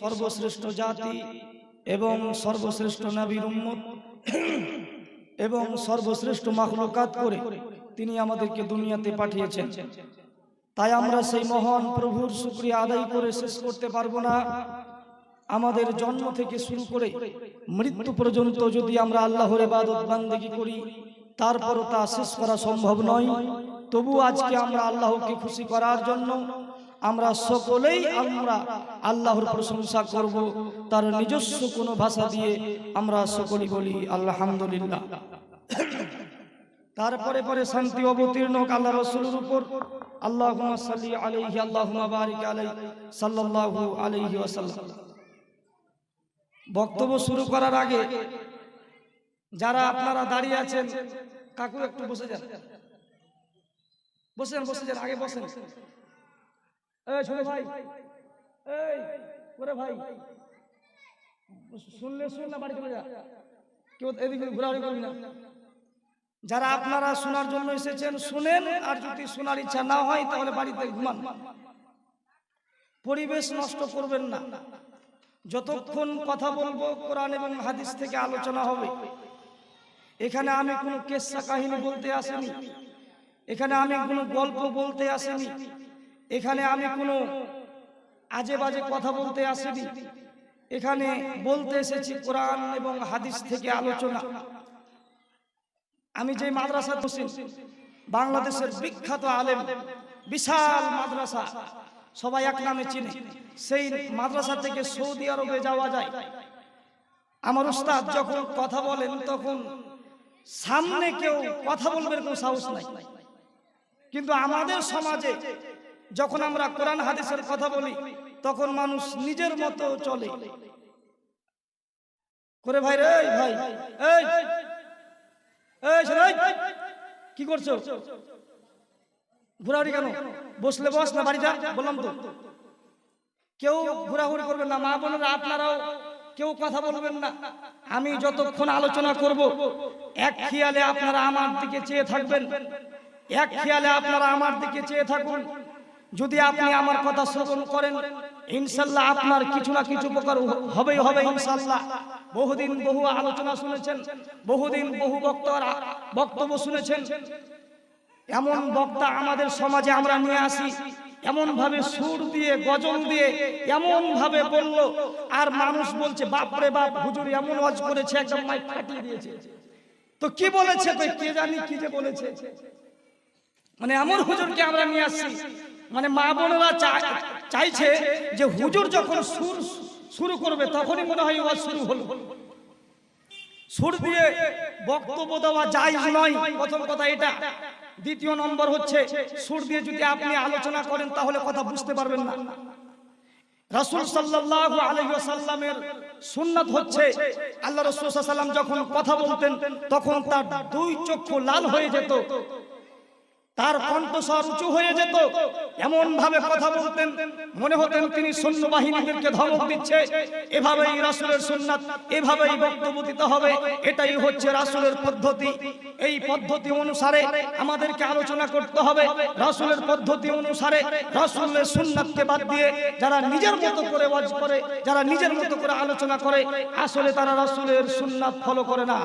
সর্বশ্রেষ্ঠ জাতি এবং সর্বশ্রেষ্ঠ নাবির উম্মত এবং সর্বশ্রেষ্ঠ মাখলুকাত করে তিনি আমাদেরকে দুনিয়াতে পাঠিয়েছেন। তাই আমরা সেই মহান প্রভুর শুক্রিয়া আদায় করে শেষ করতে পারব না। আমাদের জন্ম থেকে শুরু করে মৃত্যু পর্যন্ত যদি আমরা আল্লাহর ইবাদত বান্দেগি করি, তারপরও তা শেষ করা সম্ভব নয়। তবু আজকে আমরা আল্লাহকে খুশি করার জন্য আমরা সকলেই আমরা আল্লাহর প্রশংসা করব, তার নিজস্ব কোনো ভাষা দিয়ে আমরা সকলেই বলি আলহামদুলিল্লাহ। তারপরে পরে শান্তি অবতীর্ণ আল্লাহ রসুলের উপর। আল্লাহ সাল্লি আলাইহি আল্লাহ বারিক আলাইহি ওয়াসাল্লাম। বক্তব্য শুরু করার আগে যারা আপনারা দাঁড়িয়ে আছেন, কাকু একটু বসে যান। বসে যান বসে যান, আগে বসেন। ভাই ওরে ভাই। শুনলে কেউ এদিকে ঘোরাঘুরি না। যারা আপনারা শোনার জন্য এসেছেন, শুনেন, আর যদি শোনার ইচ্ছা না হয়, তাহলে বাড়িতে ঘুমান। পরিবেশ নষ্ট করবেন না। যতক্ষণ কথা বলব, কোরআন এবং হাদিস থেকে আলোচনা হবে। এখানে আমি কোনো কেসা কাহিনী বলতে আসিনি। এখানে আমি কোনো গল্প বলতে আসিনি। এখানে আমি কোনো আজে বাজে কথা বলতে আসিনি। এখানে বলতে এসেছি কোরআন এবং হাদিস থেকে আলোচনা। আমি যে মাদ্রাসা বসি বাংলাদেশের বিখ্যাত আলেম, বিশাল মাদ্রাসা, সবাই এক নামে চিনে। সেই মাদ্রাসা থেকে সৌদি আরবে যাওয়া যায়। আমার উস্তাদ যখন কথা বলেন, তখন সামনে কেউ কথা বলবে কোনো সাহস নাই। কিন্তু আমাদের সমাজে যখন আমরা কোরআন হাদিসের কথা বলি, তখন মানুষ নিজের মতো চলে। করে ভাই রে ভাই কি করছ? ঘোরাঘুরি কেন? বসলে বস না বাড়ি যা বললাম তো। কেউ ঘোরাঘুরি করবেন না, মা বোনেরা আপনারাও কেউ কথা বলবেন না। আমি যতক্ষণ আলোচনা করব, এক খেয়ালে আপনারা আমার দিকে চেয়ে থাকবেন। এক খেয়ালে আপনারা আমার দিকে চেয়ে থাকুন। যদি আপনি আমার কথা শ্রবণ করেন ইনশাল্লাহ আপনার কিছু না কিছু উপকার হবেই হবে ইনশাল্লাহ। বহুদিন বহু আলোচনা শুনেছেন বহুদিন বহু বক্তার বক্তব্য শুনেছেন। এমন বক্তা আমাদের সমাজে আমরা নিয়ে আসি এমন ভাবে সুর দিয়ে গজল দিয়ে এমন ভাবে বলল আর মানুষ বলছে বাপরে বাপ হুজুর এমন ওয়াজ করেছে একদম মাইক ফাটিয়ে দিয়েছে। তো কি বলেছে কে জানি কি যে বলেছে। মানে এমন হুজুরকে আমরা নিয়ে আসছি। মানে মা বোনেরা চাইছে যে হুজুর যখন সুর শুরু করবে, তখনই মনে হয় ওয়াজ শুরু হলো। সুর দিয়ে বক্তব্য দেওয়া যায় নয়। প্রথম কথা এটা। দ্বিতীয় নম্বর হচ্ছে, সুর দিয়ে যদি আপনি আলোচনা করেন, তাহলে কথা বুঝতে পারবেন না। রাসূল সাল্লাল্লাহু আলাইহি ওয়াসাল্লামের সুন্নাত হচ্ছে, আল্লাহ রাসূল ওয়াসাল্লাম যখন কথা বলতেন, তখন তার দুই চক্ষু লাল হয়ে যেত। তার কণ্ঠস্বর উঁচু হয়ে যেত। এমন ভাবে কথা বলতেন। মনে হতেন তিনি সৈন্য বাহিনীদেরকে ধমক দিচ্ছে। এভাবেই রাসূলের সুন্নাত, এভাবেই বক্তব্য দিতে হবে। এটাই হচ্ছে রাসূলের পদ্ধতি। এই পদ্ধতি অনুসারে আমাদেরকে আলোচনা করতে হবে। রাসূলের পদ্ধতি অনুসারে রাসূলের সুন্নাতকে বাদ দিয়ে যারা নিজের মতো করে ওয়াজ করে, যারা নিজের মতো করে আলোচনা করে, আসলে তারা রাসূলের সুন্নাত ফলো করে না।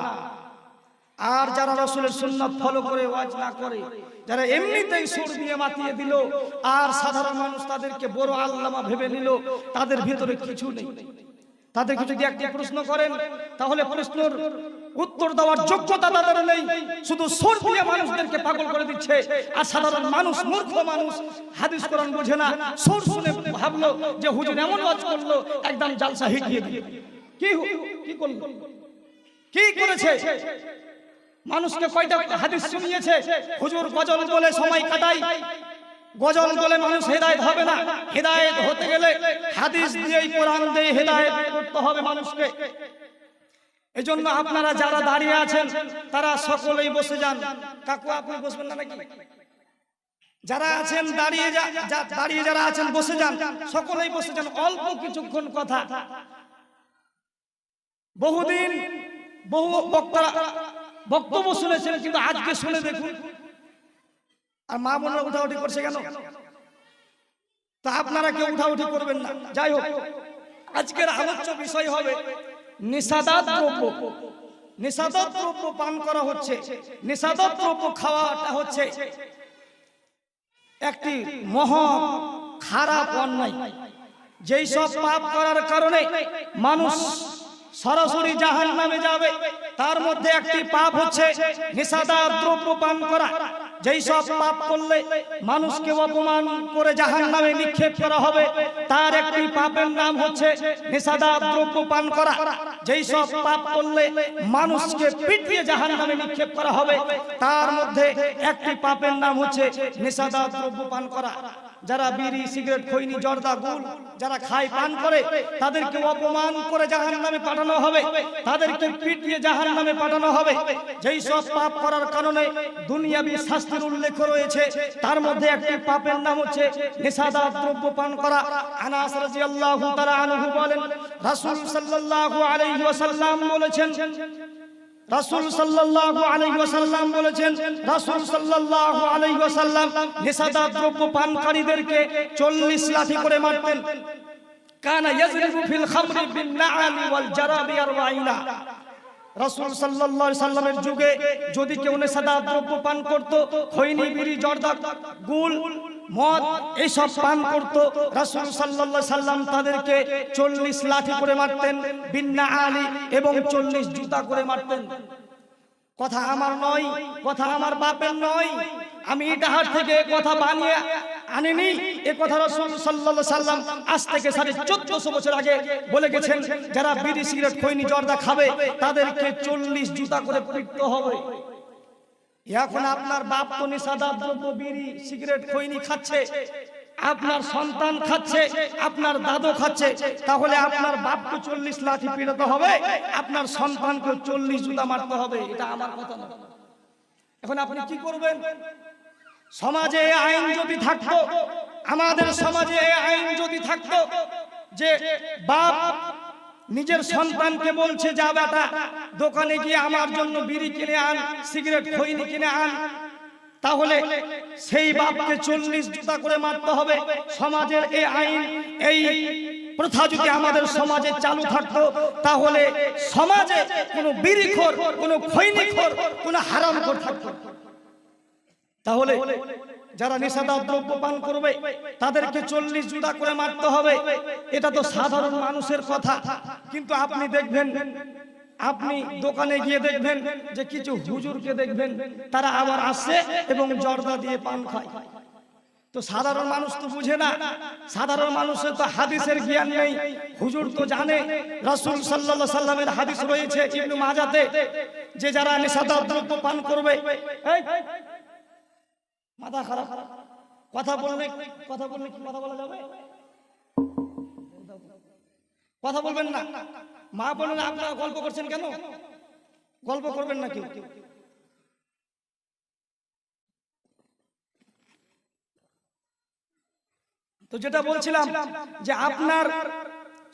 আর যারা রসুলের সুন্নাত ফলো করে, ওয়াজ না করে, যারা এমনিতেই সুর দিয়ে মাতিয়ে দিল, আর সাধারণ মানুষ তাদেরকে বড় আল্লামা ভেবে নিল, তাদের ভিতরে কিছু নেই। তাদেরকে যদি একটি প্রশ্ন করেন, তাহলে প্রশ্নের উত্তর দেওয়ার যোগ্যতা তাদের নেই। শুধু সুর দিয়ে মানুষদেরকে পাগল করে দিচ্ছে, আর সাধারণ মানুষ, মূর্খ মানুষ, হাদিস কোরআন বোঝে না। সুর শুনে ভাবলো যে হুজুর এমন ওয়াজ করল, একদম জালসা হিটিয়ে দিল। কি কি করল? কি করেছে? মানুষকে কয়টা হাদিস শুনিয়েছে? হুজুর গজল বলে সময় কাটাই। গজল বলে মানুষ হেদায়েত হবে না। হেদায়েত হতে গেলে হাদিস দিয়েই কোরআন দিয়ে হেদায়েত করতে হবে মানুষকে। এজন্য আপনারা যারা দাঁড়িয়ে আছেন, তারা সকলেই বসে যান। কাকু, আপনি বসবেন না নাকি? যারা আছেন, দাঁড়িয়ে দাঁড়িয়ে যারা আছেন, বসে যান। সকলেই বসে যান। অল্প কিছুক্ষণ কথা। বহুদিন বহু বক্তারা বক্তব্য শুনেছিলেন, কিন্তু আজকে শুনে দেখুন। আর মা বোনেরা উঠাউঠি করছে কেন? তা আপনারা কেউ উঠাউঠি করবেন না। যাই হোক, আজকের আলোচ্য বিষয় হবে নিষাদাত দ্রব্য। নিষাদাত দ্রব্য পান করা হচ্ছে। নিষাদাত দ্রব্য খাওয়াটা হচ্ছে একটি মহা খারাপ অন্যায়। যেই সব পাপ করার কারণে মানুষ সরাসরি জাহান নামে যাবে। তার মধ্যে একটি পাপ হচ্ছে নিষাদার দ্রব্য পান করা। যেই সব পাপ করলে মানুষকে অপমান করে জাহান নামে নিক্ষেপ করা হবে, তার একটি পাপের নাম হচ্ছে নিষাদার দ্রব্য পান করা। যেই সব পাপ করলে মানুষকে পিটিয়ে জাহান নামে নিক্ষেপ করা হবে, তার মধ্যে একটি পাপের নাম হচ্ছে নেশাদার দ্রব্য পান করা। যারা বিড়ি, সিগারেট খৈনি, জর্দা, গুল, যারা খায়, পান করে, তাদেরকে অপমান করে জাহান নামে পাঠানো হবে। তাদেরকে পিটিয়ে জাহান নামে পাঠানো হবে। যেই সব পাপ করার কারণে দুনিয়াবি শাস্তির উল্লেখ রয়েছে, তার মধ্যে একটি পাপের নাম হচ্ছে নেশাদার দ্রব্য পান করা। আনাস রাদিয়াল্লাহু তাআলা আনহু বলেন, রাসূল সাল্লাল্লাহু আলাইহি ওয়াসাল্লাম বলেছেন রাসূল বলেছেন, রাসূল সাল্লাল্লাহু আলাইহি ওয়াসাল্লাম নেশাদার দ্রব্য পানকারীদেরকে 40 লাঠি করে সাল্লামের যুগে যদি কেউ নেশাদার দ্রব্য পান করত, খৈনি, বিড়ি, জর্দা, গুল মদ এইসব পান করত। রাসূল আলাইহি সাল্লাম তাদেরকে 40 লাঠি করে মারতেন, বিন্না আলী এবং 40 জুতা করে মারতেন। কথা আমার নয়, কথা আমার বাপের নয়। আমি ইটাহার থেকে কথা বানিয়ে আনিনি। এ কথা রসুল সাল্লাল্লাহু সাল্লাম আজ থেকে সাড়ে চোদ্দশো বছর আগে বলে গেছেন, যারা বিড়ি সিগারেট, খৈনি, জর্দা খাবে, তাদেরকে চল্লিশ জুতা করে পিটতে হবে। এখন আপনার বাপ তো নিষাদা দ্রব্য, বিড়ি, সিগারেট, খৈনি খাচ্ছে, আপনার সন্তান খাচ্ছে, আপনার দাদু খাচ্ছে, তাহলে আপনার বাপকে চল্লিশ লাঠি পিড়াতে হবে, আপনার সন্তানকে চল্লিশ জুতা মারতে হবে, এটা আমার কথা না। এখন আপনি কি করবেন? সমাজে আইন যদি থাকতো, আমাদের সমাজে আইন যদি থাকতো, যে বাপ নিজের সন্তানকে বলছে যা বেটা দোকানে গিয়ে আমার জন্য বিড়ি কিনে আন সিগারেট খৈনি কিনে আন তাহলে সেই বাপকে চল্লিশ জুতা করে মারতে হবে। সমাজের এই আইন এই প্রথা যদি আমাদের সমাজে চালু থাকতো তাহলে সমাজে কোনো বিড়িখোর কোনো খৈনিখোর কোনো হারামখোর থাকতো। তাহলে যারা নেশাদার দ্রব্য পান করবে তাদেরকে চল্লিশ জুতা করে মারতে হবে। এটা তো সাধারণ মানুষের কথা। কিন্তু আপনি দেখবেন আপনি দোকানে গিয়ে দেখবেন যে কিছু হুজুরকে দেখবেন তারা আবার আসে এবং জর্দা দিয়ে পান খায়। তো সাধারণ মানুষ তো বুঝে না। সাধারণ মানুষের তো হাদিসের জ্ঞান নেই। হুজুর তো জানে। রাসূল সাল্লাল্লাহু সাল্লামের হাদিস রয়েছে ইবনু মাজাতে যে যারা নেশাদার দ্রব্য পান করবে এই, মাথা খারাপ। কথা বললে কথা বললে কি কথা বলা যাবে? কথা বলবেন না। মা বলেন আপনারা গল্প করছেন কেন? গল্প করবেন না কেউ। তো যেটা বলছিলাম যে আপনার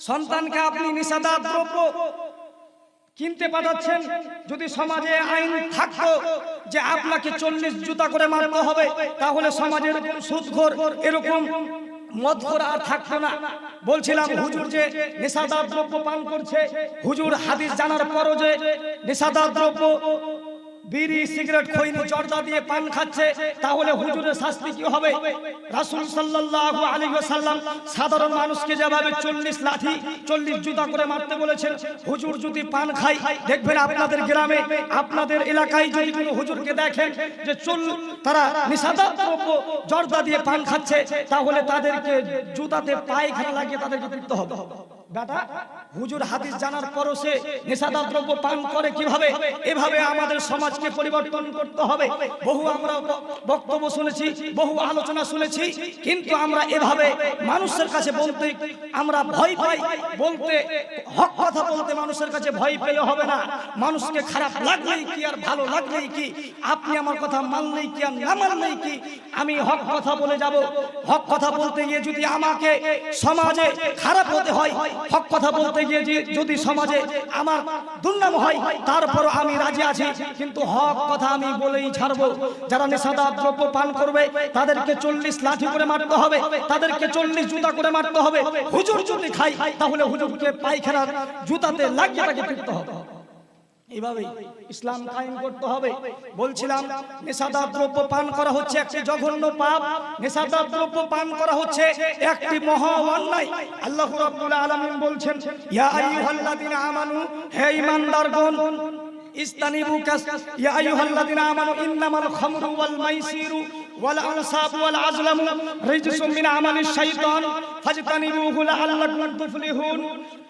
সন্তানকে আপনি নিষাদার দ্রব্য কিনতে পাঠাচ্ছেন, যদি সমাজে আইন থাকতো যে আপনাকে চল্লিশ জুতা করে মারতে হবে, তাহলে সমাজের এরকম সুদখোর এরকম মদখোর আর থাকতো না। বলছিলাম হুজুর যে নেশাদার দ্রব্য পান করছে, হুজুর হাদিস জানার পরও যে নেশাদার দ্রব্য বিড়ি, সিগারেট, খৈনি, জর্দা দিয়ে পান খাচ্ছে, তাহলে হুজুরের শাস্তি কি হবে? সাল্লাল্লাহু আলাইহি ওয়াসাল্লাম সাধারণ মানুষকে যেভাবে 40 লাঠি 40 জুতা করে মারতে বলেছেন, হুজুর যদি পান খায়, দেখবেন আপনাদের গ্রামে, আপনাদের এলাকায় যদি কোনো হুজুরকে দেখেন যে চল, তারা দ্রব্য জর্দা দিয়ে পান খাচ্ছে, তাহলে তাদেরকে জুতাতে পায়খানা লাগিয়ে তাদেরকে পিটতে হবে। বেটা হুজুর হাদিস জানার পরও সে নেশাদার দ্রব্য পান করে কীভাবে? এভাবে আমাদের সমাজকে পরিবর্তন করতে হবে। বহু আমরা বক্তব্য শুনেছি, বহু আলোচনা শুনেছি, কিন্তু আমরা এভাবে মানুষের কাছে বলতে আমরা ভয় পাই। বলতে, হক কথা বলতে মানুষের কাছে ভয় পেলে হবে না। মানুষকে খারাপ লাগলেই কি আর ভালো লাগলেই কি? আপনি আমার কথা মানলেই কি আর না মানলেই কি? আমি হক কথা বলে যাব। হক কথা বলতে গিয়ে যদি আমাকে সমাজে খারাপ হতে হয় হক কথা বলতে গিয়ে যে যদি সমাজে আমার দুর্নাম হয় তারপর আমি রাজি আছি। কিন্তু হক কথা আমি বলেই ছাড়বো। যারা নেশাদার দ্রব্য পান করবে, তাদেরকে চল্লিশ লাঠি করে মারতে হবে, তাদেরকে চল্লিশ জুতা করে মারতে হবে। হুজুর যদি খাই তাহলে হুজুরকে পায়খানার জুতাতে লাগিয়ে তাকে ফিরতে হবে। এইভাবে ইসলাম কায়েম করতে হবে। বলছিলাম নেশাদার দ্রব্য পান করা হচ্ছে একটি জঘন্য পাপ। নেশাদার দ্রব্য পান করা হচ্ছে একটি মহা অন্যায়। আল্লাহ রাব্বুল আলামিন বলছেন ইয়া আইয়ুহাল্লাযিনা আমানু হে ঈমানদারগণ ইস্তানিবু কাস ইয়া আইয়ুহাল্লাযিনা আমানু ইন্নামাল খামরু ওয়াল মাইসিরু ওয়াল আনসাবু ওয়াল আজলামু রিজসুম মিন আমালিশ শাইতান ফাজতানিবুহু লাআল্লাকুম তুফলিহুন।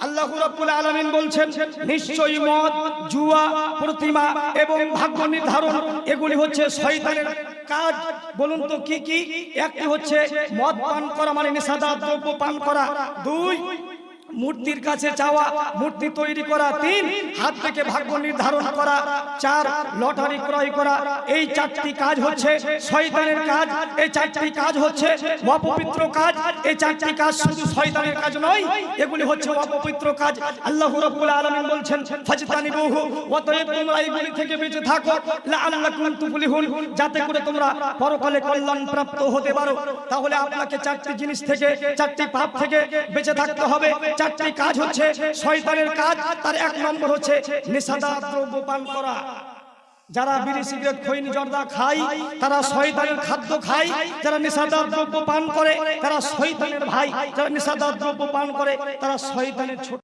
আল্লাহ রাব্বুল আলামিন বলছেন, নিশ্চয়ই মদ, জুয়া, প্রতিমা এবং ভাগ্য নির্ধারণ, এগুলি হচ্ছে শয়তানের কাজ। বলুন তো কি কি? একটি হচ্ছে মদ পান করা মানে নেশাদার দ্রব্য পান করা। দুই মূর্তির কাছে চাওয়া, মূর্তি তৈরি করা তিন, হাত থেকে ভাগ্য নির্ধারণ করা চার, লটারি ক্রয় করা। এই চারটি কাজ হচ্ছে শয়তানের কাজ, এই চারটি কাজ হচ্ছে অপবিত্র কাজ, এই চারটি কাজ শুধু শয়তানের কাজ নয়, এগুলি হচ্ছে অপবিত্র কাজ। আল্লাহ রাব্বুল আলামিন বলছেন, ফাজতানিবুহু, অতএব তোমরা এগুলি থেকে বেঁচে থাকো। লাআল্লাকুম তুফলিহুন, যাতে করে তোমরা পরকালে কল্যাণ প্রাপ্ত হতে পারো। তাহলে আপনাকে চারটি জিনিস থেকে, চারটি পাপ থেকে বেঁচে থাকতে হবে। চারটি কাজ হচ্ছে, শয়তানের কাজ, তার এক নম্বর হচ্ছে নেশাদার দ্রব্য পান করা। যারা বিড়ি, সিগারেট, খৈনি, জর্দা খায়, তারা শয়তানের খাদ্য খায়, যারা নেশাদার দ্রব্য পান করে, তারা শয়তানের ভাই, যারা নেশাদার দ্রব্য পান করে, তারা শয়তানের ছোট